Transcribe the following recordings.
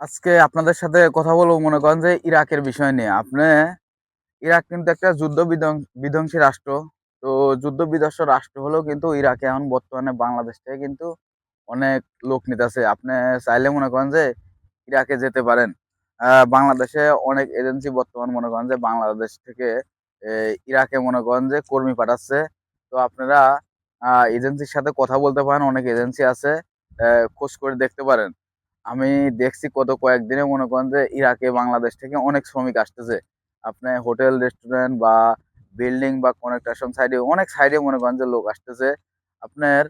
আজকে আপনাদের সাথে কথা বলব মনে করেন যে ইরাকের বিষয় নিয়ে। আপনি, ইরাক কিন্তু একটা যুদ্ধ বিধ্বং- বিধ্বংসী রাষ্ট্র। তো যুদ্ধ বিধ্বস্ত রাষ্ট্র হলেও কিন্তু ইরাকে এখন বর্তমানে বাংলাদেশ থেকে কিন্তু অনেক লোক নিতেছে। আপনি চাইলে মনে করেন যে ইরাকে যেতে পারেন। বাংলাদেশে অনেক এজেন্সি বর্তমান মনে করেন যে বাংলাদেশ থেকে ইরাকে মনে করেন যে কর্মী পাঠাচ্ছে। তো আপনারা এজেন্সির সাথে কথা বলতে পারেন। অনেক এজেন্সি আছে খোঁজ করে দেখতে পারেন। আমি দেখছি কত কয়েকদিনে মনে করেন যে ইরাকে, বাংলাদেশ থেকে অনেক শ্রমিক আসতেছে। আপনি হোটেল, রেস্টুরেন্ট বা বিল্ডিং বা কনেকট্রাকশন সাইডে, অনেক সাইডে মনে করেন যে লোক আসতেছে। আপনার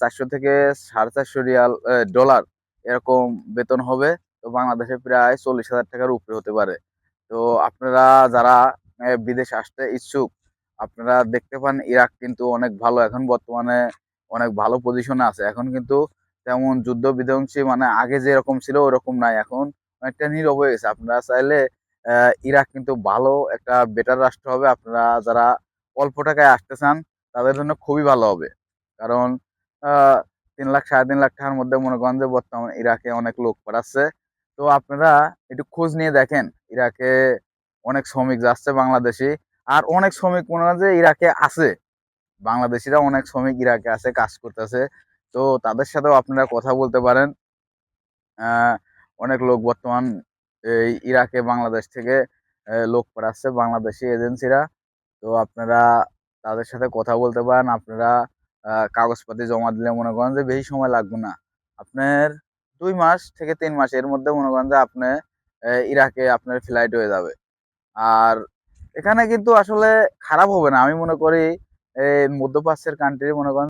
চারশো থেকে সাড়ে চারশো রিয়াল ডলার এরকম বেতন হবে। তো বাংলাদেশে প্রায় চল্লিশ হাজার টাকার উপরে হতে পারে। তো আপনারা যারা বিদেশ আসতে ইচ্ছুক, আপনারা দেখতে পান ইরাক কিন্তু অনেক ভালো। এখন বর্তমানে অনেক ভালো পজিশনে আছে। এখন কিন্তু তেমন যুদ্ধ বিধ্বংসী মানে আগে যেরকম ছিল ওরকম নাই এখন। অনেকটা নীরব হয়ে গেছে। আপনারা চাইলে ইরাক কিন্তু ভালো একটা বেটার রাষ্ট্র হবে। আপনারা যারা অল্প টাকায় আসতে চান, তাদের জন্য খুবই ভালো হবে। কারণ তিন লাখ, সাড়ে তিন লাখ টাকার মধ্যে মনে করেন যে বর্তমানে ইরাকে অনেক লোক পাঠাচ্ছে। তো আপনারা একটু খোঁজ নিয়ে দেখেন, ইরাকে অনেক শ্রমিক যাচ্ছে বাংলাদেশি। আর অনেক শ্রমিক মনে হয় যে ইরাকে আছে। বাংলাদেশিরা অনেক শ্রমিক ইরাকে আছে, কাজ করতেছে। তো তাদের সাথেও আপনারা কথা বলতে পারেন। অনেক লোক বর্তমান এই ইরাকে, বাংলাদেশ থেকে লোক পাঠাচ্ছে বাংলাদেশি এজেন্সিরা। তো আপনারা তাদের সাথে কথা বলতে পারেন। আপনারা কাগজপাতি জমা দিলে মনে করেন যে বেশি সময় লাগবে না। আপনার দুই মাস থেকে তিন মাস এর মধ্যে মনে করেন যে আপনি ইরাকে আপনার ফ্লাইট হয়ে যাবে। আর এখানে কিন্তু আসলে খারাপ হবে না। আমি মনে করি মধ্যপ্রাচ্যের কান্ট্রি মনে করেন